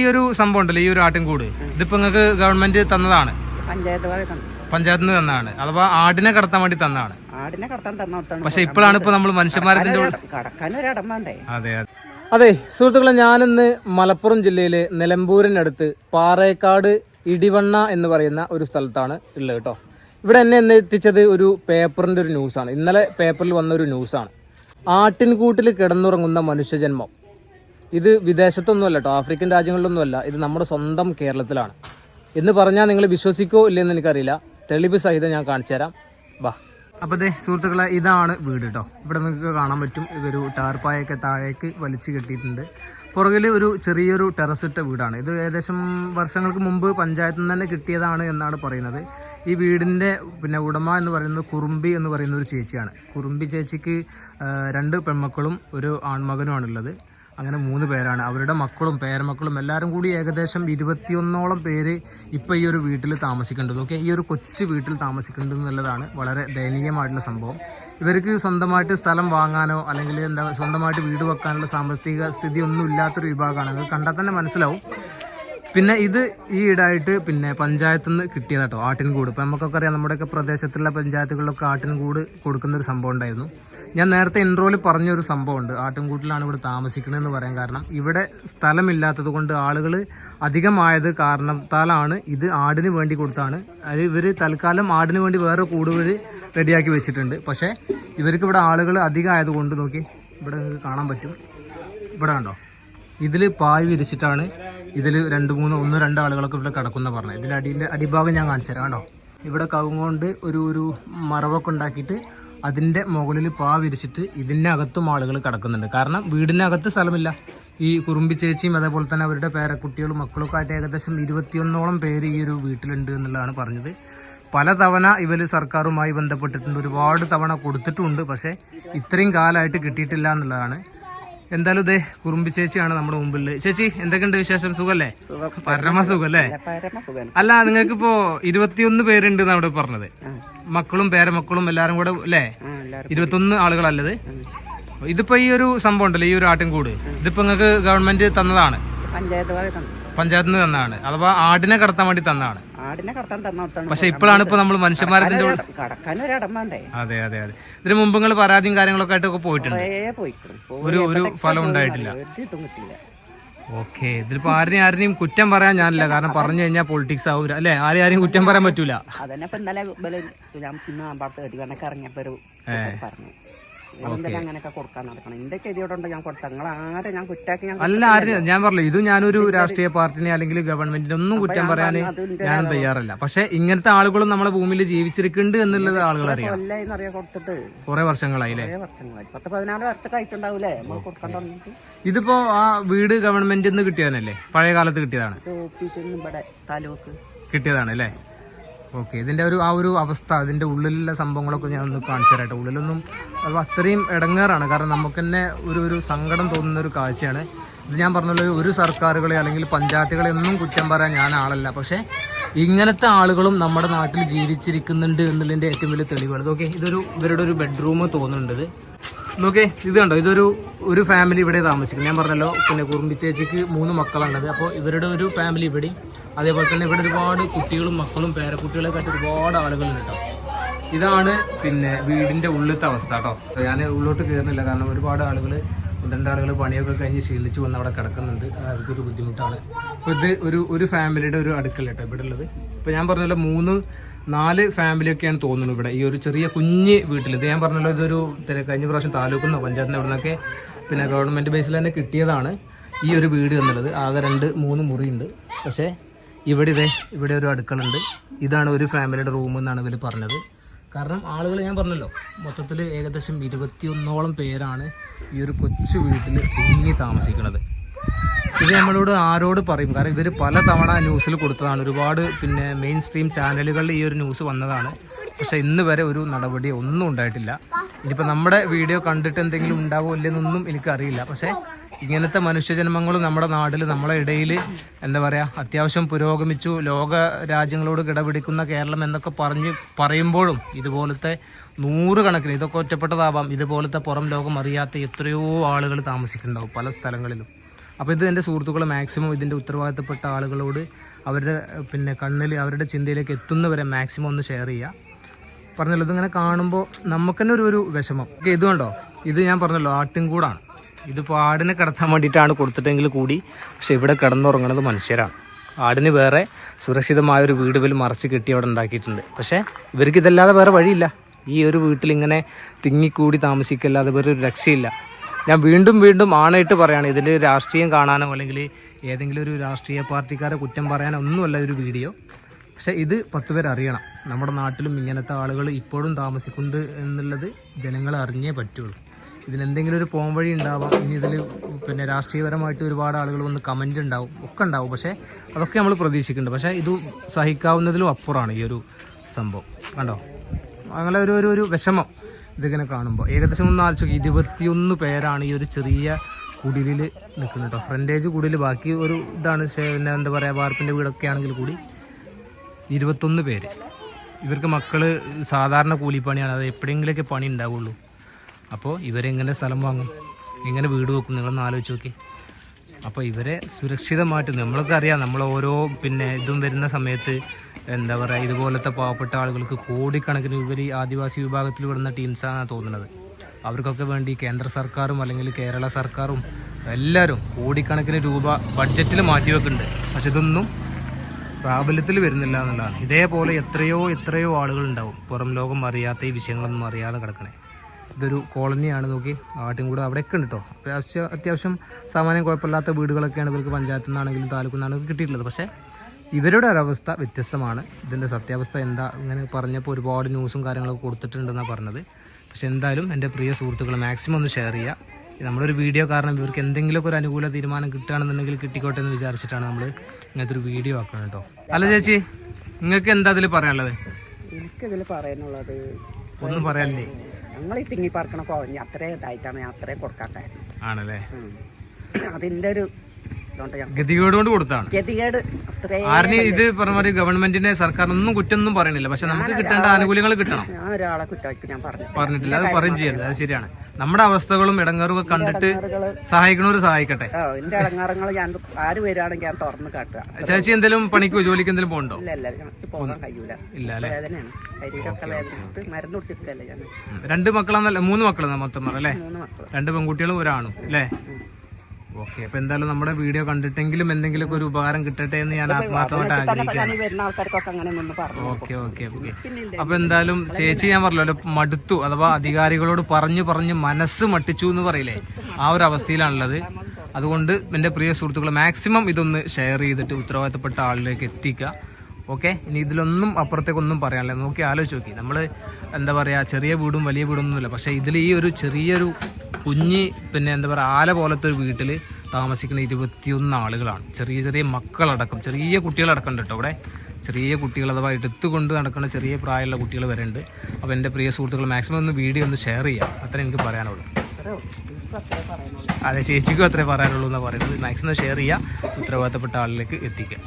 ഈ ഒരു സംഭവം ഉണ്ടല്ലോ ഈ ഒരു ആട്ടിൻകൂട്. ഇതിപ്പോ നിങ്ങൾക്ക് ഗവൺമെന്റ് തന്നതാണ്? പഞ്ചായത്ത്. നിന്ന് തന്നതാണ് അഥവാ ആടിനെ കടത്താൻ വേണ്ടി തന്നതാണ് ആടിനെ കടത്താൻ പക്ഷെ ഇപ്പോഴാണ് ഇപ്പൊ നമ്മൾ മനുഷ്യന്മാരെ ഉള്ളിൽ കടക്കാൻ ഒരു ഇടം അതെ അതെ. അതെ സുഹൃത്തുക്കളെ ഞാനിന്ന് മലപ്പുറം ജില്ലയിലെ നിലമ്പൂരിനടുത്ത് പാറേക്കാട് ഇടിവണ്ണ എന്ന് പറയുന്ന ഒരു സ്ഥലത്താണ് ഉള്ളത് കേട്ടോ. ഇവിടെ എന്നെ എന്നെ എത്തിച്ചത് ഒരു പേപ്പറിന്റെ ഒരു ന്യൂസാണ്. ഇന്നലെ പേപ്പറിൽ വന്ന ഒരു ന്യൂസാണ്. ആട്ടിൻകൂട്ടിൽ കിടന്നുറങ്ങുന്ന മനുഷ്യജന്മം. ഇത് വിദേശത്തൊന്നുമല്ല കേട്ടോ ആഫ്രിക്കൻ രാജ്യങ്ങളിലൊന്നുമല്ല. ഇത് നമ്മുടെ സ്വന്തം കേരളത്തിലാണ്. എന്ന് പറഞ്ഞാൽ നിങ്ങൾ വിശ്വസിക്കോ ഇല്ലെന്ന് എനിക്കറിയില്ല. തെളിവ് സഹിതം ഞാൻ കാണിച്ചു തരാം. വാ. അപ്പോൾ അതെ സുഹൃത്തുക്കളെ ഇതാണ് വീട് കേട്ടോ ഇവിടെ നിങ്ങൾക്ക് കാണാൻ പറ്റും. ഇതൊരു ടാർപ്പായൊക്കെ താഴേക്ക് വലിച്ചു കെട്ടിയിട്ടുണ്ട്. പുറകിൽ ഒരു ചെറിയൊരു ടെറസ് ഇട്ട വീടാണ്. ഇത് ഏകദേശം വർഷങ്ങൾക്ക് മുമ്പ് പഞ്ചായത്തിൽ നിന്ന് തന്നെ കിട്ടിയതാണ് എന്നാണ് പറയുന്നത്. ഈ വീടിന്റെ പിന്നെ ഉടമ എന്ന് പറയുന്നത് കുറുമ്പി എന്ന് പറയുന്ന ഒരു ചേച്ചിയാണ്. കുറുമ്പി ചേച്ചിക്ക് രണ്ട് പെൺമക്കളും ഒരു ആൺമകനുമാണുള്ളത്. അങ്ങനെ മൂന്ന് പേരാണ്. അവരുടെ മക്കളും പേരമക്കളും എല്ലാവരും കൂടി ഏകദേശം ഇരുപത്തിയൊന്നോളം പേര് ഇപ്പോൾ ഈ ഒരു വീട്ടിൽ താമസിക്കേണ്ടത്. ഓക്കെ ഈ ഒരു കൊച്ചു വീട്ടിൽ താമസിക്കേണ്ടത് എന്നുള്ളതാണ് വളരെ ദയനീയമായിട്ടുള്ള സംഭവം. ഇവർക്ക് സ്വന്തമായിട്ട് സ്ഥലം വാങ്ങാനോ അല്ലെങ്കിൽ എന്താ സ്വന്തമായിട്ട് വീട് വെക്കാനുള്ള സാമ്പത്തിക സ്ഥിതി ഒന്നും ഇല്ലാത്തൊരു വിഭാഗമാണ്. അത് കണ്ടാൽ തന്നെ മനസ്സിലാവും. പിന്നെ ഇത് ഈ ഇടായിട്ട് പിന്നെ പഞ്ചായത്തിൽ നിന്ന് കിട്ടിയതാട്ടോ ആട്ടിൻകൂട്. ഇപ്പം നമുക്കൊക്കെ അറിയാം നമ്മുടെയൊക്കെ പ്രദേശത്തുള്ള പഞ്ചായത്തുകളിലൊക്കെ ആട്ടിൻകൂട് കൊടുക്കുന്ന ഒരു സംഭവം ഉണ്ടായിരുന്നു. ഞാൻ നേരത്തെ ഇൻട്രോയിൽ പറഞ്ഞൊരു സംഭവമുണ്ട്. ആട്ടിൻകൂട്ടിലാണ് ഇവിടെ താമസിക്കണമെന്ന് പറയാൻ കാരണം ഇവിടെ സ്ഥലമില്ലാത്തത് കൊണ്ട് ആളുകൾ അധികമായത് കാരണത്താലാണ് ഇത് ആടിന് വേണ്ടി കൊടുത്താണ്. അത് ഇവർ തൽക്കാലം ആടിന് വേണ്ടി വേറെ കൂടുകൾ റെഡിയാക്കി വെച്ചിട്ടുണ്ട്. പക്ഷേ ഇവർക്ക് ഇവിടെ ആളുകൾ അധികമായത് കൊണ്ട് നോക്കി ഇവിടെ കാണാൻ പറ്റും. ഇവിടെ കണ്ടോ? ഇതിൽ പായ് വിരിച്ചിട്ടാണ് ഇതിൽ രണ്ട് മൂന്ന് ഒന്ന് രണ്ട് ആളുകളൊക്കെ ഇവിടെ കിടക്കുന്ന പറഞ്ഞത് ഇതിൽ അടിയിലെ അടിഭാഗം ഞാൻ കാണിച്ചു തരാം കേട്ടോ. ഇവിടെ കവുങ്ങുകൊണ്ട് ഒരു ഒരു മറവൊക്കെ ഉണ്ടാക്കിയിട്ട് അതിന്റെ മുകളിൽ പാ വിരിച്ചിട്ട് ഇതിന്റെ അകത്തും ആളുകൾ കിടക്കുന്നുണ്ട്. കാരണം വീടിനകത്ത് സ്ഥലമില്ല. ഈ കുറുമ്പി ചേച്ചിയും അതേപോലെ തന്നെ അവരുടെ പേരക്കുട്ടികളും മക്കളൊക്കെ ആയിട്ട് ഏകദേശം ഇരുപത്തിയൊന്നോളം പേര് ഈ ഒരു വീട്ടിലുണ്ട് എന്നുള്ളതാണ് പറഞ്ഞത്. പലതവണ ഇവർ സർക്കാരുമായി ബന്ധപ്പെട്ടിട്ടുണ്ട്. ഒരുപാട് തവണ കൊടുത്തിട്ടുണ്ട്. പക്ഷേ ഇത്രയും കാലമായിട്ട് കിട്ടിയിട്ടില്ല എന്നുള്ളതാണ്. എന്തായാലും ഇതേ കുറുമ്പി ചേച്ചിയാണ് നമ്മുടെ മുമ്പിൽ. ചേച്ചി എന്തൊക്കെയുണ്ട് വിശേഷം? സുഖല്ലേ? പരമസുഖല്ലേ അല്ല നിങ്ങൾക്ക് ഇപ്പോ ഇരുപത്തിയൊന്ന് പേരുണ്ട് അവിടെ പറഞ്ഞത്. മക്കളും പേരമക്കളും എല്ലാരും കൂടെ അല്ലേ? ഇരുപത്തൊന്ന് ആളുകളല്ലത്. ഇതിപ്പോ ഈ ഒരു സംഭവം ഉണ്ടല്ലോ ഈ ഒരു ആട്ടിൻകൂട്. ഇതിപ്പോ നിങ്ങൾക്ക് ഗവൺമെന്റ് തന്നതാണ്. പഞ്ചായത്ത്. നിന്ന് തന്നതാണ്. അഥവാ ആടിനെ കടത്താൻ വേണ്ടി തന്നതാണ്. ആടിനെ കടത്താൻ പക്ഷെ ഇപ്പോഴാണ് ഇപ്പൊ നമ്മൾ മനുഷ്യന്മാരെ കടക്കാൻ ഒരു ഇടം വേണ്ടേ അതെ അതെ അതെ. ഇതിന് മുമ്പ് നിങ്ങൾ പരാതിയും കാര്യങ്ങളൊക്കെ ആയിട്ടൊക്കെ പോയിട്ടുണ്ട്. ഒരു ഒരു ഫലം ഉണ്ടായിട്ടില്ല. ഓക്കെ ഇതിലിപ്പോ ആരെയും ആരെയും കുറ്റം പറയാൻ ഞാനില്ല. കാരണം പറഞ്ഞു കഴിഞ്ഞാൽ പൊളിറ്റിക്സ് ആവൂല. അല്ലെ? ആരെയും ആരെയും കുറ്റം പറയാൻ പറ്റൂല. അതന്നെ ഇപ്പൊ ഇന്നലെ ഞാൻ കെട്ടി ഇറങ്ങിയപ്പോ ഒരു പറഞ്ഞു. അങ്ങനെയൊക്കെ കൊടുക്കാൻ നടക്കണം. എന്റെ ഗതിയോടുണ്ട് ഞാൻ നിങ്ങൾ ആരെ ഞാൻ കുറ്റാക്കി ഞാൻ അല്ല ആരും? ഞാൻ പറഞ്ഞു ഇത് ഞാനൊരു രാഷ്ട്രീയ പാർട്ടിനെ അല്ലെങ്കിൽ ഗവൺമെന്റിനെ ഒന്നും കുറ്റം പറയാൻ ഞാനും തയ്യാറല്ല. പക്ഷെ ഇങ്ങനത്തെ ആളുകളും നമ്മളെ ഭൂമിയിൽ ജീവിച്ചിരിക്കുന്നുണ്ട് എന്നുള്ളത് ആളുകൾ അറിയാം കൊറേ കൊടുത്തിട്ട് വർഷങ്ങളായി. പത്ത് പതിനാല് വർഷമൊക്കെ ആയിട്ടുണ്ടാവൂലേ? നമ്മൾ കൊടുക്കാൻ തുടങ്ങിയിട്ട്. ഇതിപ്പോ ആ വീട് ഗവൺമെന്റിൽ നിന്ന് കിട്ടിയതല്ലേ? പഴയ കാലത്ത് കിട്ടിയതാണ്. ഇത് ഓഫീസിൽ നിന്ന് ഇവിടെ താലൂക്ക്. കിട്ടിയതാണ് അല്ലേ? ഓക്കെ ഇതിന്റെ ഒരു ആ ഒരു അവസ്ഥ അതിന്റെ ഉള്ളിലുള്ള സംഭവങ്ങളൊക്കെ ഞാൻ ഒന്ന് കാണിച്ചു ഉള്ളിലൊന്നും അത് അത്രയും ഇടങ്ങേറാണ്. കാരണം നമുക്ക് തന്നെ ഒരു ഒരു സങ്കടം തോന്നുന്ന ഒരു കാഴ്ചയാണ്. ഇത് ഞാൻ പറഞ്ഞത് ഒരു സർക്കാരുകളെ അല്ലെങ്കിൽ പഞ്ചായത്തുകളെ ഒന്നും കുറ്റം പറയാൻ ഞാൻ ആളല്ല. പക്ഷേ ഇങ്ങനത്തെ ആളുകളും നമ്മുടെ നാട്ടിൽ ജീവിച്ചിരിക്കുന്നുണ്ട് എന്നുള്ളതിന്റെ ഏറ്റവും വലിയ തെളിവാണ്. ഓക്കെ ഇതൊരു ഇവരുടെ ഒരു ബെഡ്റൂം തോന്നുന്നുണ്ട് നോക്കേ ഇത് കണ്ടോ? ഇതൊരു ഒരു ഫാമിലി ഇവിടെ താമസിക്കും ഞാൻ പറഞ്ഞല്ലോ പിന്നെ കുറുമ്പി ചേച്ചിക്ക് മൂന്ന് മക്കളാണത് അപ്പോൾ ഇവരുടെ ഒരു ഫാമിലി ഇവിടെ. അതേപോലെ തന്നെ ഇവിടെ ഒരുപാട് കുട്ടികളും മക്കളും പേരക്കുട്ടികളെ ആയിട്ട് ഒരുപാട് ആളുകളുണ്ട് കേട്ടോ. ഇതാണ് പിന്നെ വീടിന്റെ ഉള്ളിലത്തെ അവസ്ഥ കേട്ടോ. ഞാൻ ഉള്ളോട്ട് കയറുന്നില്ല. കാരണം ഒരുപാട് ആളുകൾ പന്ത്രണ്ട് ആളുകൾ പണിയൊക്കെ കഴിഞ്ഞ് ശീലിച്ച് വന്ന് അവിടെ കിടക്കുന്നുണ്ട്. അവർക്കൊരു ബുദ്ധിമുട്ടാണ്. അപ്പോൾ ഇത് ഒരു ഒരു ഫാമിലിയുടെ ഒരു അടുക്കള കേട്ടോ ഇവിടെ ഉള്ളത്. ഇപ്പോൾ ഞാൻ പറഞ്ഞല്ലോ മൂന്ന് നാല് ഫാമിലിയൊക്കെയാണ് തോന്നുന്നത് ഇവിടെ. ഈ ഒരു ചെറിയ കുഞ്ഞ് വീട്ടിൽ. ഇത് ഞാൻ പറഞ്ഞല്ലോ ഇതൊരു തിര- കഴിഞ്ഞ പ്രാവശ്യം താലൂക്കുന്ന പഞ്ചായത്തിന് അവിടെ നിന്നൊക്കെ പിന്നെ ഗവൺമെന്റ് ബേസിൽ തന്നെ കിട്ടിയതാണ് ഈ ഒരു വീട് എന്നുള്ളത്. ആകെ രണ്ട് മൂന്ന് മുറിയുണ്ട്. പക്ഷേ ഇവിടെ ഇതേ ഇവിടെ ഒരു അടുക്കളുണ്ട് ഇതാണ് ഒരു ഫാമിലിയുടെ റൂം എന്നാണ് ഇവർ പറഞ്ഞത്. കാരണം ആളുകൾ ഞാൻ പറഞ്ഞല്ലോ മൊത്തത്തിൽ ഏകദേശം ഇരുപത്തിയൊന്നോളം പേരാണ് ഈ ഒരു കൊച്ചു വീട്ടിൽ തിങ്ങി താമസിക്കുന്നത്. ഇത് നമ്മളോട് ആരോട് പറയും? കാരണം ഇവർ പല തവണ ന്യൂസിൽ കൊടുത്തതാണ്. ഒരുപാട് പിന്നെ മെയിൻ സ്ട്രീം ചാനലുകളിൽ ഈ ഒരു ന്യൂസ് വന്നതാണ്. പക്ഷെ ഇന്ന് വരെ ഒരു നടപടി ഒന്നും ഉണ്ടായിട്ടില്ല. ഇനിയിപ്പോൾ നമ്മുടെ വീഡിയോ കണ്ടിട്ട് എന്തെങ്കിലും ഉണ്ടാവോ ഇല്ലെന്നൊന്നും എനിക്കറിയില്ല. പക്ഷേ ഇങ്ങനത്തെ മനുഷ്യജന്മങ്ങളും നമ്മുടെ നാട്ടിൽ നമ്മുടെ ഇടയിൽ എന്താ പറയുക അത്യാവശ്യം പുരോഗമിച്ചു ലോക രാജ്യങ്ങളോട് കിടപിടിക്കുന്ന കേരളം എന്നൊക്കെ പറഞ്ഞ് പറയുമ്പോഴും ഇതുപോലത്തെ നൂറുകണക്കിന് ഇതൊക്കെ ഒറ്റപ്പെട്ടതാവാം ഇതുപോലത്തെ പുറം ലോകം അറിയാത്ത എത്രയോ ആളുകൾ താമസിക്കുന്നുണ്ടാവും പല സ്ഥലങ്ങളിലും. അപ്പോൾ ഇത് എന്റെ സുഹൃത്തുക്കൾ മാക്സിമം ഇതിന്റെ ഉത്തരവാദിത്തപ്പെട്ട ആളുകളോട് അവരുടെ പിന്നെ കണ്ണിൽ അവരുടെ ചിന്തയിലേക്ക് എത്തുന്നവരെ മാക്സിമം ഒന്ന് ഷെയർ ചെയ്യുക പറഞ്ഞല്ലോ ഇതിങ്ങനെ കാണുമ്പോൾ നമുക്ക് തന്നെ ഒരു ഒരു വിഷമം. ഓക്കെ ഇതുകൊണ്ടോ കണ്ടോ? ഇത് ഞാൻ പറഞ്ഞല്ലോ ആട്ടിൻകൂടാണ്. ഇതിപ്പോൾ ആടിനെ കിടത്താൻ വേണ്ടിയിട്ടാണ് കൊടുത്തിട്ടെങ്കിൽ കൂടി പക്ഷെ ഇവിടെ കിടന്നുറങ്ങുന്നത് മനുഷ്യരാണ്. ആടിന് വേറെ സുരക്ഷിതമായ ഒരു വീട് പോലും മറച്ച് കെട്ടി അവിടെ ഉണ്ടാക്കിയിട്ടുണ്ട്. പക്ഷേ ഇവർക്ക് ഇതല്ലാതെ വേറെ വഴിയില്ല. ഈ ഒരു വീട്ടിൽ ഇങ്ങനെ തിങ്ങിക്കൂടി താമസിക്കല്ലാതെ വേറെ ഒരു രക്ഷയില്ല. ഞാൻ വീണ്ടും വീണ്ടും ആണായിട്ട് പറയാണ്. ഇതിൽ രാഷ്ട്രീയം കാണാനോ അല്ലെങ്കിൽ ഏതെങ്കിലും ഒരു രാഷ്ട്രീയ പാർട്ടിക്കാരെ കുറ്റം പറയാനോ ഒന്നുമല്ല ഒരു വീഡിയോ. പക്ഷേ ഇത് പത്ത് പേർ അറിയണം. നമ്മുടെ നാട്ടിലും ഇങ്ങനത്തെ ആളുകൾ ഇപ്പോഴും താമസിക്കുന്നുണ്ട് എന്നുള്ളത് ജനങ്ങൾ അറിഞ്ഞേ പറ്റുള്ളൂ. ഇതിനെന്തെങ്കിലും ഒരു പോം വഴി ഉണ്ടാവാം. ഇനി ഇതിൽ പിന്നെ രാഷ്ട്രീയപരമായിട്ട് ഒരുപാട് ആളുകൾ വന്ന് കമന്റ് ഉണ്ടാവും. ഒക്കെ ഉണ്ടാവും. പക്ഷേ അതൊക്കെ നമ്മൾ പ്രതീക്ഷിക്കുന്നുണ്ട്. പക്ഷേ ഇത് സഹിക്കാവുന്നതിലും അപ്പുറമാണ് ഈ ഒരു സംഭവം. കണ്ടോ? അങ്ങനെ ഒരു ഒരു ഒരു വിഷമം. ഇതിങ്ങനെ കാണുമ്പോൾ ഏകദേശം ഒന്ന് ആലോചിച്ച് നോക്കി ഇരുപത്തിയൊന്ന് പേരാണ് ഈ ഒരു ചെറിയ കുടിലിൽ നിൽക്കുന്നത് കേട്ടോ ഫ്രണ്ടേജ് കുടിൽ ബാക്കി ഒരു ഇതാണ്. പിന്നെ എന്താ പറയുക വാർപ്പിന്റെ വീടൊക്കെ ആണെങ്കിൽ കൂടി ഇരുപത്തൊന്ന് പേര്. ഇവർക്ക് മക്കൾ സാധാരണ കൂലിപ്പണിയാണ്. അത് എപ്പോഴെങ്കിലൊക്കെ പണി ഉണ്ടാവുള്ളൂ. അപ്പോൾ ഇവരെങ്ങനെ സ്ഥലം വാങ്ങും? എങ്ങനെ വീട് വെക്കും? നിങ്ങളൊന്ന് ആലോചിച്ച് നോക്കി അപ്പോൾ ഇവരെ സുരക്ഷിതമായിട്ട് നമ്മളൊക്കെ അറിയാം. നമ്മൾ ഓരോ പിന്നെ ഇതും വരുന്ന സമയത്ത് എന്താ പറയുക ഇതുപോലത്തെ പാവപ്പെട്ട ആളുകൾക്ക് കോടിക്കണക്കിന് ഇവർ ആദിവാസി വിഭാഗത്തിൽ വിടുന്ന ടീംസാണ് തോന്നുന്നത്. അവർക്കൊക്കെ വേണ്ടി കേന്ദ്ര സർക്കാരും അല്ലെങ്കിൽ കേരള സർക്കാരും എല്ലാവരും കോടിക്കണക്കിന് രൂപ ബഡ്ജറ്റിൽ മാറ്റിവെക്കുന്നുണ്ട്. പക്ഷെ ഇതൊന്നും പ്രാബല്യത്തിൽ വരുന്നില്ല എന്നുള്ളതാണ്. ഇതേപോലെ എത്രയോ എത്രയോ ആളുകൾ ഉണ്ടാവും. പുറം ലോകം അറിയാത്ത ഈ വിഷയങ്ങളൊന്നും അറിയാതെ കിടക്കണേ. ഇതൊരു കോളനിയാണ് നോക്കി. ആട്ടിൻകൂടെ അവിടെയൊക്കെ ഉണ്ട് കേട്ടോ അത്യാവശ്യം അത്യാവശ്യം സാമാന്യം കുഴപ്പമില്ലാത്ത വീടുകളൊക്കെയാണ് ഇവർക്ക് പഞ്ചായത്തിൽ നിന്നാണെങ്കിലും താലൂക്കിൽ നിന്നാണെങ്കിലും കിട്ടിയിട്ടുള്ളത്. പക്ഷേ ഇവരുടെ ഒരവസ്ഥ വ്യത്യസ്തമാണ്. ഇതിന്റെ സത്യാവസ്ഥ എന്താ ഇങ്ങനെ പറഞ്ഞപ്പോൾ ഒരുപാട് ന്യൂസും കാര്യങ്ങളൊക്കെ കൊടുത്തിട്ടുണ്ടെന്നാണ് പറഞ്ഞത്. പക്ഷെ എന്തായാലും എന്റെ പ്രിയ സുഹൃത്തുക്കൾ മാക്സിമം ഒന്ന് ഷെയർ ചെയ്യുക. നമ്മളൊരു വീഡിയോ കാരണം ഇവർക്ക് എന്തെങ്കിലുമൊക്കെ ഒരു അനുകൂല തീരുമാനം കിട്ടുകയാണെന്നുണ്ടെങ്കിൽ കിട്ടിക്കോട്ടെ എന്ന് വിചാരിച്ചിട്ടാണ് നമ്മൾ ഇങ്ങനത്തെ ഒരു വീഡിയോ ആക്കുന്നത് കേട്ടോ അല്ല ചേച്ചി നിങ്ങൾക്ക് എന്താ അതിൽ പറയാനുള്ളത്? എനിക്കതിൽ പറയാനുള്ളത് ഒന്നും പറയാനില്ലേ? ഞങ്ങൾ ഈ തിങ്ങി പാർക്കണ കോഴഞ്ഞ് അത്രയും ഇതായിട്ടാണ് ഞാൻ അത്രയും അതിന്റെ ആണല്ലേ? അതിന്റെ ഒരു ഗതികേട് കൊണ്ട് കൊടുത്താണ്. ഗതികേട് ആരിന് ഇത് പറഞ്ഞ മാതിരി ഗവൺമെന്റിനെ സർക്കാരിനൊന്നും കുറ്റൊന്നും പറയണില്ല. പക്ഷെ നമുക്ക് കിട്ടേണ്ട ആനുകൂല്യങ്ങൾ കിട്ടണം. ഒരാളെ ഞാൻ പറഞ്ഞു പറഞ്ഞിട്ടില്ല. അത് പറയും ചെയ്യരുത്. അത് ശരിയാണ്. നമ്മുടെ അവസ്ഥകളും ഇടങ്ങാറും ഒക്കെ കണ്ടിട്ട് സഹായിക്കണവർ സഹായിക്കട്ടെ. എന്റെ ഞാൻ ആര് വരികയാണെങ്കിൽ ഞാൻ തുറന്ന് കാട്ടുക. ചേച്ചി എന്തെങ്കിലും പണിക്കോ ജോലിക്ക് എന്തെങ്കിലും പോകണ്ടോ? ഇല്ല അല്ലേ? മരുന്ന് കൊടുത്തിട്ടില്ല രണ്ട് മക്കളാന്നല്ല മൂന്ന് മക്കളാണ് മൊത്തം അല്ലേ? രണ്ട് പെൺകുട്ടികളും ഒരാണും അല്ലേ? ഓക്കെ അപ്പൊ എന്തായാലും നമ്മുടെ വീഡിയോ കണ്ടിട്ടെങ്കിലും എന്തെങ്കിലുമൊക്കെ ഒരു ഉപകാരം കിട്ടട്ടെ എന്ന് ഞാൻ ആത്മാർത്ഥമായിട്ട് പറഞ്ഞു ഓക്കെ ഓക്കെ ഓക്കെ അപ്പൊ എന്തായാലും ചേച്ചി ഞാൻ പറഞ്ഞല്ലോ മടുത്തു അഥവാ അധികാരികളോട് പറഞ്ഞു പറഞ്ഞ് മനസ്സ് മട്ടിച്ചു എന്ന് പറയില്ലേ? ആ ഒരു അവസ്ഥയിലാണുള്ളത്. അതുകൊണ്ട് എന്റെ പ്രിയ സുഹൃത്തുക്കൾ മാക്സിമം ഇതൊന്ന് ഷെയർ ചെയ്തിട്ട് ഉത്തരവാദിത്തപ്പെട്ട ആളിലേക്ക് എത്തിക്കുക. ഓക്കെ ഇനി ഇതിലൊന്നും അപ്പുറത്തേക്കൊന്നും പറയാനില്ല. നോക്കി ആലോചിച്ച് നോക്കി. നമ്മൾ എന്താ പറയുക ചെറിയ വീടും വലിയ വീടും ഒന്നുമില്ല പക്ഷേ ഇതിൽ ഈ ഒരു ചെറിയൊരു കുഞ്ഞി പിന്നെ എന്താ പറയുക ആല പോലത്തെ ഒരു വീട്ടിൽ താമസിക്കുന്ന ഇരുപത്തിയൊന്ന് ആളുകളാണ്. ചെറിയ ചെറിയ മക്കളടക്കം ചെറിയ കുട്ടികളടക്കം ഉണ്ട് കേട്ടോ ഇവിടെ. ചെറിയ കുട്ടികൾ അഥവാ എടുത്തുകൊണ്ട് നടക്കുന്ന ചെറിയ പ്രായമുള്ള കുട്ടികൾ വരെ ഉണ്ട്. അപ്പോൾ എന്റെ പ്രിയ സുഹൃത്തുക്കൾ മാക്സിമം ഒന്ന് വീഡിയോ ഒന്ന് ഷെയർ ചെയ്യാം. അത്രേ എനിക്ക് പറയാനുള്ളൂ. അതെ ചേച്ചിക്കും അത്രേ പറയാനുള്ളൂ എന്നാണ് പറയുന്നത്. മാക്സിമം ഷെയർ ചെയ്യുക ഉത്തരവാദിത്തപ്പെട്ട ആളിലേക്ക് എത്തിക്കുക